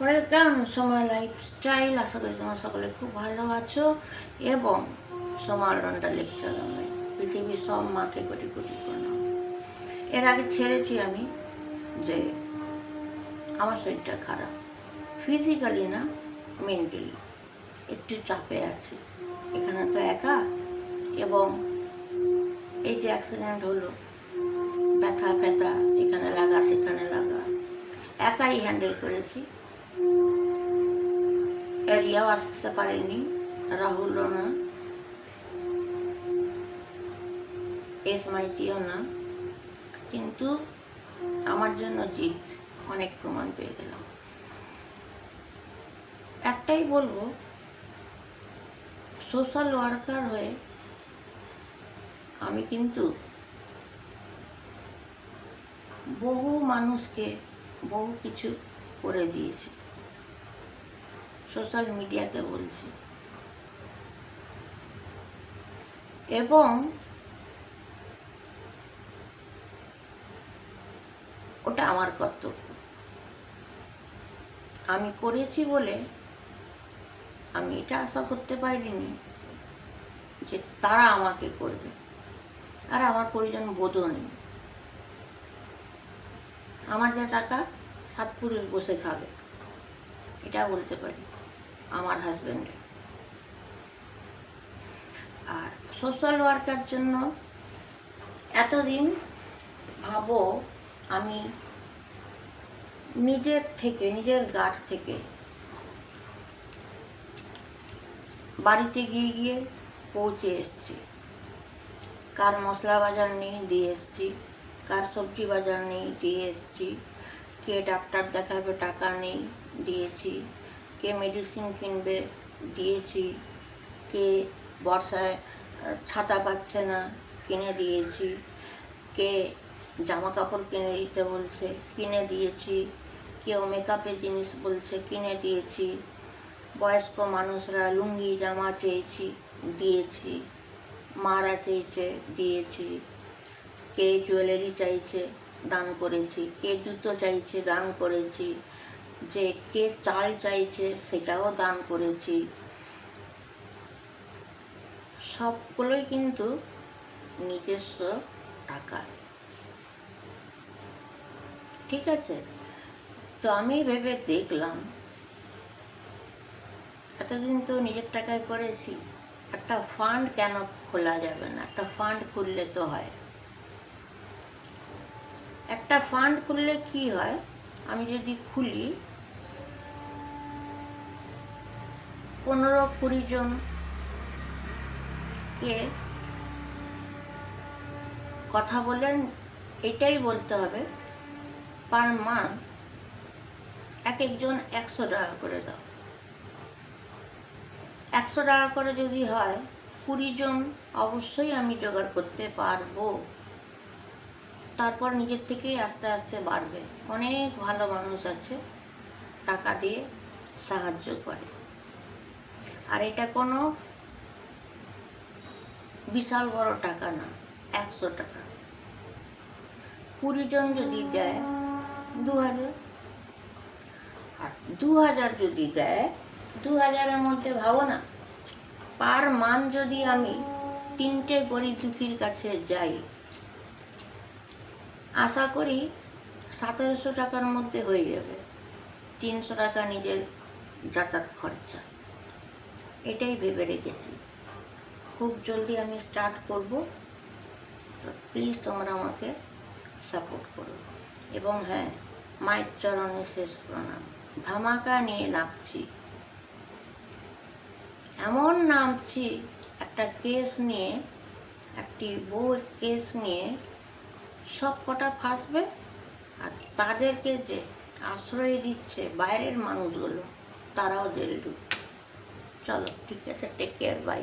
Welcome Soma lifestyle আশা করি তোমরা সকলে খুব ভালো আছো এবং সোমার রন্ডা লেকচার আমি, পৃথিবীর সব মাকে কোটি কোটি প্রণাম। এর আগে ছেড়েছি আমি যে আমার শরীরটা খারাপ। ফিজিক্যালি না মেন্টালি একটু চাপে আছে। এখানে তো একা এবং এই যে অ্যাক্সিডেন্ট হলো, ব্যথা ফেথা, এখানে লাগা, সেখানে লাগা। একাই হ্যান্ডেল করেছি। এরিয়াও আসতে পারেনি রাহুলও না এস মাইতিও না কিন্তু আমার জন্য জিত অনেক প্রমাণ পেয়ে গেলাম একটাই বলব সোশ্যাল ওয়ার্কার হয়ে আমি কিন্তু বহু মানুষকে বহু কিছু করে দিয়েছি। সোশ্যাল মিডিয়াতে বলছি। এবং ওটা আমার কর্তব্য। আমি করেছি বলে আমি এটা আশা করতে পারিনি যে তারা আমাকে করবে। আর আমার প্রয়োজন বোধও নেই। আমার যা টাকা সাত পুরুষ বসে খাবে, এটা বলতে পারি। আমার হাজব্যান্ডে আর সোশ্যাল ওয়ার্কার জন্য এতদিন ভাবো আমি নিজের থেকে, নিজের গাছ থেকে বাড়িতে গিয়ে গিয়ে পৌঁছে এসছি। কার মশলা বাজার নেই দিয়ে এসছি, কার সবজি বাজার নেই দিয়ে এসছি, কে ডাক্তার দেখাবে, টাকা নেই দিয়েছি। কে মেডিসিন কিনবে, দিয়েছি। কে বর্ষায় ছাতা পাচ্ছে না, কিনে দিয়েছি। কে জামা কাপড় কিনে দিতে বলছে, কিনে দিয়েছি। কেউ মেকআপের জিনিস বলছে, কিনে দিয়েছি। বয়স্ক মানুষরা লুঙ্গি, জামা চেয়েছি, দিয়েছি। মারা চেয়েছে, দিয়েছি। কে জুয়েলারি চাইছে, দান করেছি। কে জুতো চাইছে, দান করেছি। যে কে চাল চাইছে সেটাও দান করেছি। সবগুলোই কিন্তু নিজস্ব টাকা ঠিক আছে? তো আমি ভেবে দেখলাম, এতদিন তো নিজের টাকায় করেছি, একটা ফান্ড কেন খোলা যাবে না? একটা ফান্ড খুললে তো হয়। একটা ফান্ড খুললে কি হয়? আমি যদি খুলি, পনেরো কুড়ি জন কে কথা বলেন এটাই বলতে হবে, পার মান্থ এক একজন একশো টাকা করে দাও। একশো টাকা করে যদি হয়, কুড়ি জন অবশ্যই আমি জোগাড় করতে পারব। তারপর নিজের থেকেই আস্তে আস্তে বাড়বে। অনেক ভালো মানুষ আছে, টাকা দিয়ে সাহায্য করে। আর এটা কোনো বিশাল বড় টাকা না, একশো টাকা। কুড়ি জন যদি দেয় দু হাজার আর দু হাজার যদি দেয় দু হাজারের মধ্যে ভাবো না, পার মান যদি আমি তিনটে গরিব দুঃখীর কাছে যাই আশা করি সতেরোশো টাকার মধ্যে হয়ে যাবে। তিনশো টাকা নিজের যাতায়াত খরচা। এটাই ভেবে রেখেছি। খুব জলদি আমি স্টার্ট করব। প্লিজ তোমরা আমাকে সাপোর্ট করো। এবং হ্যাঁ মায়ের চরণে শেষ প্রণাম। ধামাকা নিয়ে নামছি। এমন নামছি, একটা কেস নিয়ে, একটি বউর কেস নিয়ে সব কটা ফাঁসবে আর তাদেরকে যে আশ্রয় দিচ্ছে বাইরের মানুষগুলো, তারাও জেল ঢুকবে। চলো, ঠিক আছে টেক কেয়ার বাই